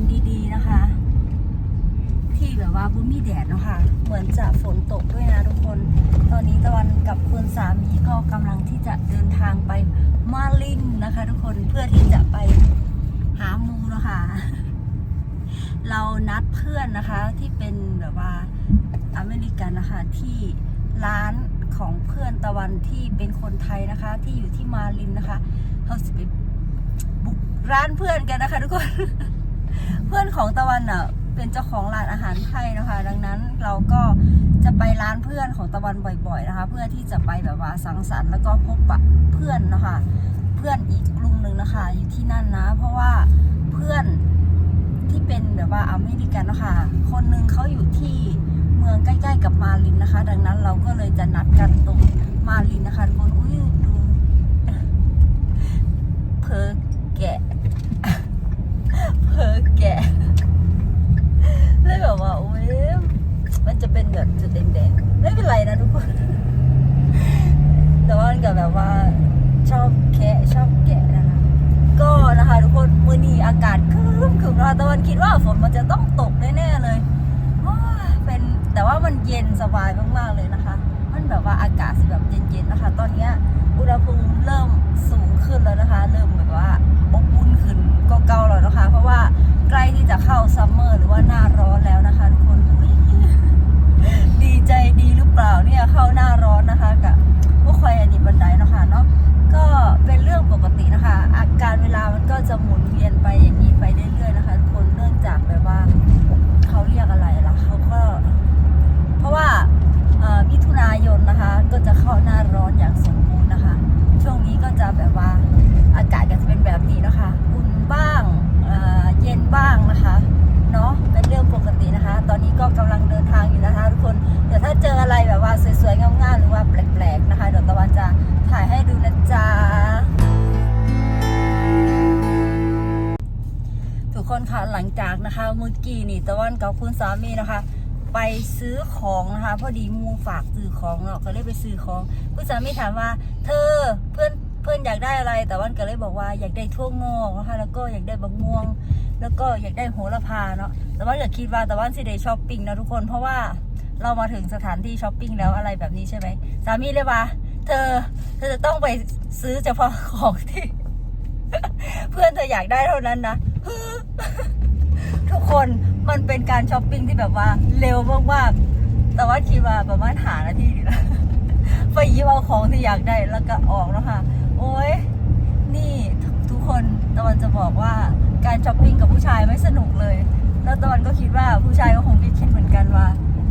วันดี ๆ นะคะ ที่แบบว่าบุมีแดดเนาะค่ะ เหมือนจะฝนตกด้วยนะทุกคน ตอนนี้ตะวันกับคุณสามีก็กำลังที่จะเดินทางไปมาลินนะคะ ทุกคนเพื่อที่จะไปหามูนะคะ เรานัดเพื่อนนะคะที่เป็นแบบว่าอเมริกันนะคะที่ร้านของเพื่อนตะวันที่เป็นคนไทยนะคะ ที่อยู่ที่มาลินนะคะเขาสิไปบุกร้านเพื่อนกันนะคะ ทุกคน เพื่อนของตะวันอะเป็นเจ้าของร้านอาหารไทยนะคะ ดังนั้นเราก็จะไปร้านเพื่อนของตะวันบ่อยๆนะคะ เพื่อที่จะไปแบบว่าสังสรรค์แล้วก็พบปะเพื่อนนะคะ เพื่อนอีกกลุ่มหนึ่งนะคะ อยู่ที่นั่นนะ เพราะว่าเพื่อนที่เป็นแบบว่าอเมริกันนะคะคนหนึ่งเขาอยู่ที่เมืองใกล้ ๆ กับมาลินนะคะ ดังนั้นเราก็เลยจะนัดกันตรงมาลินนะคะทุกคนอุ้ยดูเพอแกะ เพอแกะ เลยแบบว่าโอ้ยมันจะเป็นแบบจุดแดงๆ ไม่เป็นไรนะทุกคน แต่ว่ามันก็แบบว่าชอบแคะชอบแกะนะคะ ก็นะคะทุกคนมื้อนี้อากาศครึ้มครึ้ม นะคะตะวันคิดว่าฝนมันจะต้องตกแน่ๆเลยเป็นแต่ว่ามันเย็นสบายมากๆเลยนะคะ มันแบบว่าอากาศแบบเย็นๆนะคะ ตอนนี้อุณหภูมิเริ่มสูงขึ้นแล้วนะคะ เริ่มแบบว่าอบอุ่นขึ้นก็เก่าแล้วนะคะ เพราะว่าใกล้ที่จะเข้าซัมเมอร์หรือว่าหน้าร้อนแล้วนะคะทุกคนดีใจ แบบว่าอากาศก็จะเป็นแบบนี้นะคะอุ่นบ้างเอ่อเย็นบ้างนะคะเนาะเป็นเรื่องปกตินะคะ ตอนนี้ก็กำลังเดินทางอยู่นะคะทุกคนเดี๋ยวถ้าเจออะไรแบบว่าสวยๆงามๆหรือว่าแปลกๆนะคะเดี๋ยวตะวันจะถ่ายให้ดูนะจ๊ะทุกคนค่ะหลังจากนะคะเมื่อกี้นี่ตะวันกับคุณสามีนะคะ ไปซื้อของนะคะ พอดีมูฝากซื้อของเนาะก็เลยไปซื้อของ คุณสามีถามว่า เธอเพื่อน เพื่อนอยากได้อะไร แต่วันก็เลยบอกว่าอยากได้ทั่วงอกนะคะแล้วก็อยากได้บะม่วง แล้วก็อยากได้โหระพาเนาะแต่ว่าอย่าคิดว่าแต่ว่าสิได้ช้อปปิ้งนะทุกคนเพราะว่าเรามาถึงสถานที่ช้อปปิ้งแล้วอะไรแบบนี้ใช่ไหมสามีเลยว่า เธอ เธอจะต้องไปซื้อเฉพาะของที่ เพื่อนเธออยากได้เท่านั้นนะทุกคนมันเป็นการช้อปปิ้งที่แบบว่าเร็วมากๆแต่ว่าคิดว่าประมาณหานาทีไปยิบเอาของที่อยากได้แล้วก็ออกแล้วค่ะ โอ้ยนี่ทุกคนตะวันจะบอกว่าการช้อปปิ้งกับผู้ชายไม่สนุกเลย แล้วตะวันก็คิดว่าผู้ชายก็คงคิดเหมือนกันว่า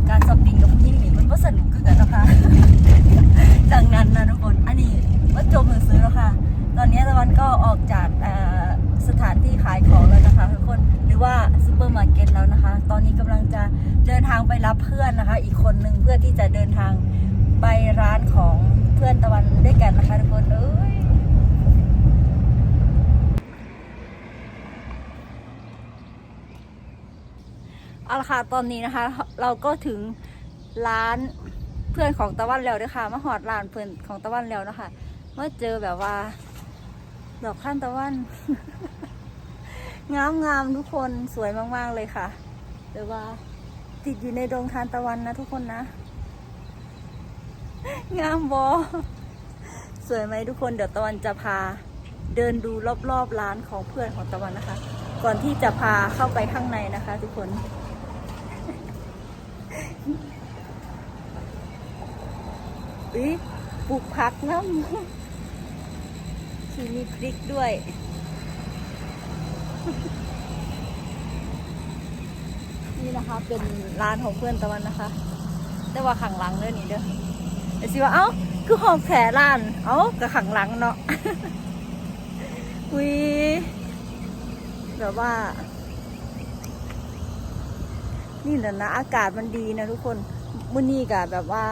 การช้อปปิ้งกับผู้หญิงนี่มันก็สนุกคือกันนะคะดังนั้นนะทุกคนอันนี้ว่าจมหนังสือแล้วค่ะ ตอนนี้ตะวันก็ออกจากสถานที่ขายของแล้วนะคะทุกคนหรือว่าซูเปอร์มาร์เก็ตแล้วนะคะ ตอนนี้กำลังจะเดินทางไปรับเพื่อนนะคะ อีกคนหนึ่งเพื่อที่จะเดินทางไปร้านของเพื่อนตะวันด้วยกันนะคะทุกคนเอ้ย เอาละค่ะตอนนี้นะคะ เราก็ถึงร้านเพื่อนของตะวันแล้วด้วยค่ะมาหอดร้านเพื่อนของตะวันแล้วนะคะเมื่อเจอแบบว่า ดอกข้านตะวัน งามงามๆทุกคนสวยมาก ๆ เลยค่ะแต่ว่าติดอยู่ในดงทานตะวันนะทุกคนนะ งามบอสวยไหมทุกคนเดี๋ยวตะวันจะพาเดินดูรอบๆร้านของเพื่อนของตะวันนะคะ ก่อนที่จะพาเข้าไปข้างในนะคะ ทุกคน อุ๊ยปลูกผักน้ำที่มีพริกด้วย นี่นะคะ เป็นร้านของเพื่อนตะวันนะคะ แต่ว่าขังหลังเด้อนี่เด้อแต่สิว่าเอ้า คือห้องแผลร้าน เอ้ากับขังหลังเนาะอุ้ยแบบว่า นี่แหละนะ อากาศมันดีนะทุกคนมื้อนี้กะแบบว่า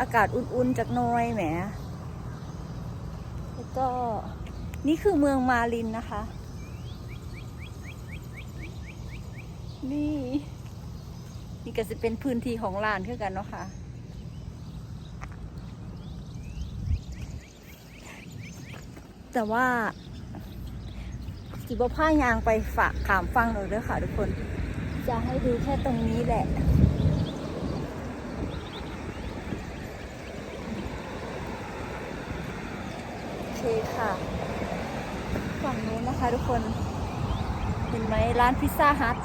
อากาศอุ่นๆจากน้อยแหมแล้วก็นี่คือเมืองมาลินนะคะ นี่ นี่ก็จะเป็นพื้นที่ของลานคือกันเนาะค่ะแต่ว่าจิบผ้ายางไปฝากขามฟังเลยเด้อค่ะทุกคน จะให้ดูแค่ตรงนี้แหละโอเคค่ะ ฝั่งนู้นนะคะทุกคน เห็นไหมร้านพิซซ่าฮัท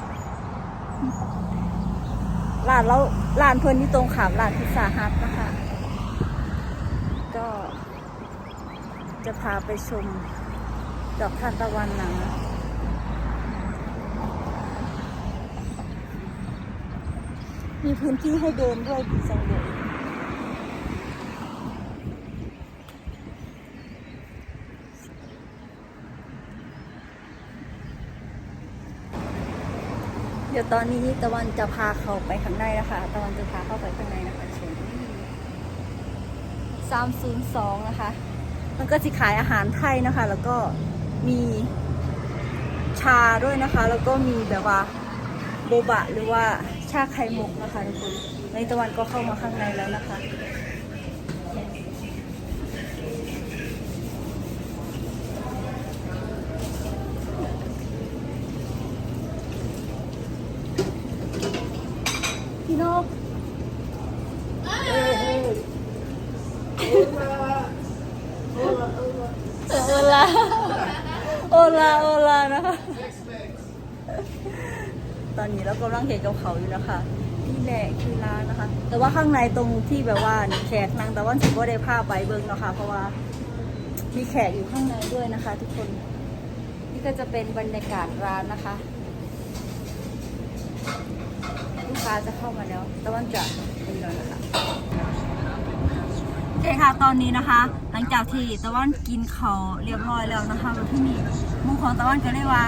ร้านแล้วร้านเพื่อนที่ตรงขามร้านพิซซ่าฮัทนะคะ ก็จะพาไปชมดอกทานตะวันนะ มีพื้นที่ให้เดินด้วยดีจังเลยเดี๋ยวตอนนี้ตะวันจะพาเขาไปข้างในนะคะ ตะวันจะพาเข้าไปข้างในนะคะเชมสามศูนย์สองนะคะ มันก็จะขายอาหารไทยนะคะ แล้วก็มีชาด้วยนะคะ แล้วก็มีแบบว่าโบบะหรือว่า ชาไข่มุกนะคะทุกคนในตะวันก็เข้ามาข้างในแล้วนะคะพี่นกเอ้ยเอ้ยโอลาโอลาโอลานะคะต อนนี้เรากำลังเห็นกับเขาอยู่นะคะนี่แหละคือร้านนะคะ แต่ว่าข้างในตรงที่แบบว่าแขกนางแต่ว่าถือว่าได้ภาพไว้เบิ้งเนาะคะ เพราะว่ามีแขกอยู่ข้างในด้วยนะคะ ทุกคน นี่ก็จะเป็นบรรยากาศร้านนะคะลูกค้าจะเข้ามาแล้วต่ว่าจะเป็นแล้วนะคะโอเคค่ะตอนนี้นะคะ หลังจากที่ตะวันกินเขาเรียบร้อยแล้วนะคะแล้วที่นี่มุงของตะวันก็เลยว่า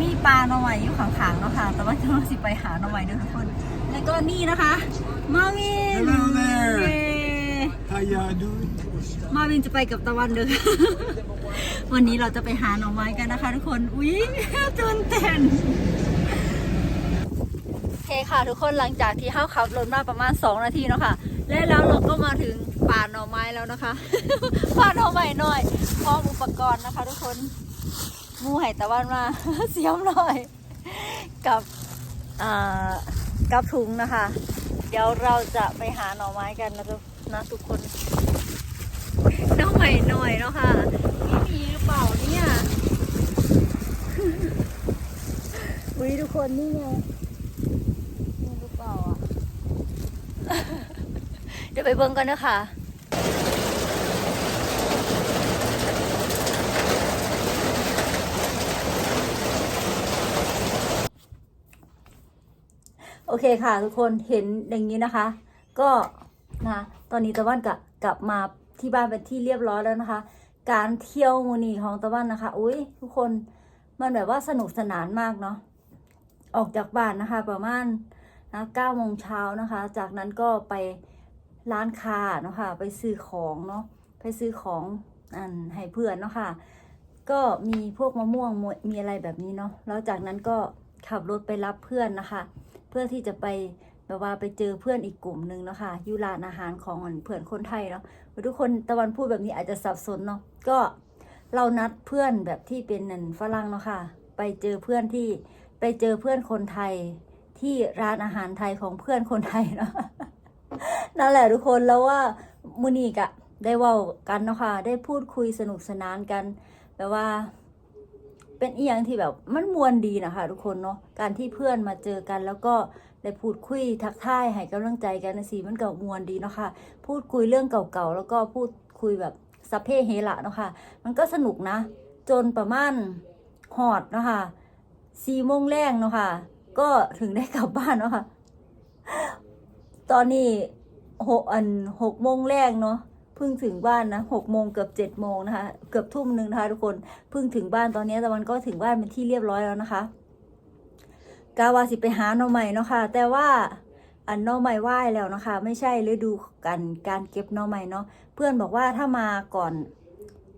มีปลาหน่อไม้อยู่ข้างๆเนาะค่ะตะวันจะมาสิไปหาหน่อไม้ด้วยทุกคน แล้วก็นี่นะคะมาวิน Hello there เย้ How y'all doing? มาวินจะไปกับตะวันเด้อ วันนี้เราจะไปหาหน่อไม้กันนะคะทุกคน อุ๊ยตื่นเต้น โอเคค่ะทุกคนหลังจากที่เข้าขับรถมาประมาณ 2 นาทีเนาะค่ะ และแล้วเราก็มาถึงป่าหน่อไม้แล้วนะคะ ป่าหน่อไม้หน่อยพร้อมอุปกรณ์นะคะ ทุกคนห มูไห่ตะวันมาเสียมหน่อย กับอ่ากับถุงนะคะ เดี๋ยวเราจะไปหาหน่อไม้กันนะทุกนะทุกคนน่อไม้หน่อยเนาะค่ะนี่มีหรือเปล่าเนี่ยอุ้ยทุกคนนี่ไงนี่หรือเปล่าอะ เดี๋ยวไปเบิ่งกันนะคะ โอเคค่ะ ทุกคนเห็นอย่างนี้นะคะ ก็นะตอนนี้ตะวันกลับกลับมาที่บ้านเป็นที่เรียบร้อยแล้วนะคะ การเที่ยวมูนีของตะวันนะคะ อุ้ยทุกคนมันแบบว่าสนุกสนานมากเนาะออกจากบ้านนะคะ ประมาณนะเก้าโมงเช้านะคะ จากนั้นก็ไปร้านค้าเนาะค่ะไปซื้อของเนาะไปซื้อของอันให้เพื่อนเนาะค่ะก็มีพวกมะม่วงมีอะไรแบบนี้เนาะแล้วจากนั้นก็ขับรถไปรับเพื่อนนะคะ เพื่อที่จะไปแบบว่าไปเจอเพื่อนอีกกลุ่มหนึ่งเนาะค่ะยู่ร้านอาหารของเพื่อนคนไทยเนาะทุกคนตะวันพูดแบบนี้อาจจะสับสนเนาะก็เรานัดเพื่อนแบบที่เป็นนันฝรั่งเนาะค่ะไปเจอเพื่อนที่ไปเจอเพื่อนคนไทยที่ร้านอาหารไทยของเพื่อนคนไทยเนาะนั่นแหละทุกคนแล้วว่ามูนีกะได้ว่ากันเนาะค่ะได้พูดคุยสนุกสนานกันแบบว่า เป็นอีหยังที่แบบมันมวนดีนะคะทุกคนเนาะการที่เพื่อนมาเจอกันแล้วก็ได้พูดคุยทักทายให้กำลังใจกันนะสิมันก็มวนดีเนาะค่ะพูดคุยเรื่องเก่าๆแล้วก็พูดคุยแบบสัพเพเฮระเนาะค่ะมันก็สนุกนะ จนประมาณหอดเนาะค่ะสี่โมงแรงเนาะค่ะก็ถึงได้กลับบ้านเนาะค่ะตอนนี้หกอันหกโมงแรกเนาะ เพิ่งถึงบ้านนะหกโมงเกือบเจ็ดโมงนะคะ เกือบทุ่มหนึ่งนะคะทุกคน เพิ่งถึงบ้านตอนนี้ตะวันก็ถึงบ้านเป็นที่เรียบร้อยแล้วนะคะกาวาสิไปหาหน่อใหม่เนาะค่ะ แต่ว่าอันน่อใหม่ไหว้แล้วนะคะ ไม่ใช่ฤดูกันการเก็บน่อใหม่เนาะเพื่อนบอกว่าถ้ามาก่อน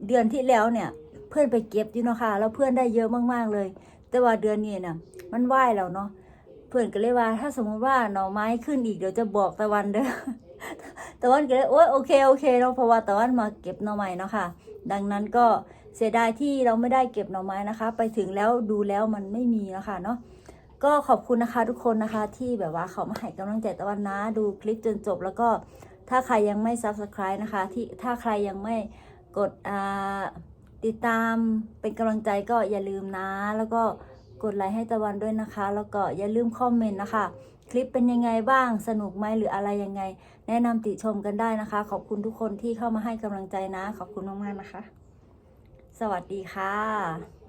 เดือนที่แล้วเนี่ย เพื่อนไปเก็บอยู่เนาะค่ะแล้วเพื่อนได้เยอะมากๆเลย แต่ว่าเดือนนี้เนี่ยมันไหว้แล้วเนาะเพื่อนก็เลยว่าถ้าสมมุติว่าหน่อไม้ขึ้นอีกเดี๋ยวจะบอกตะวันเด้อ ตะวันก็เลยโอ้ยโอเคโอเคเนาะเพราะว่าตะวันมาเก็บหน่อไม้เนาะค่ะ ดังนั้นก็เสียดายที่เราไม่ได้เก็บหน่อไม้นะคะ ไปถึงแล้วดูแล้วมันไม่มีนะคะเนาะก็ขอบคุณนะคะทุกคนนะคะที่แบบว่าเขามาให้กำลังใจตะวันนะ ดูคลิปจนจบ แล้วก็ถ้าใครยังไม่ subscribe นะคะ ที่ถ้าใครยังไม่กดติดตามเป็นกำลังใจก็อย่าลืมนะ แล้วก็กดไลค์ให้ตะวันด้วยนะคะ แล้วก็อย่าลืมคอมเมนต์นะคะ คลิปเป็นยังไงบ้างสนุกไหมหรืออะไรยังไง แนะนำติชมกันได้นะคะ ขอบคุณทุกคนที่เข้ามาให้กำลังใจนะ ขอบคุณมากๆนะคะ สวัสดีค่ะ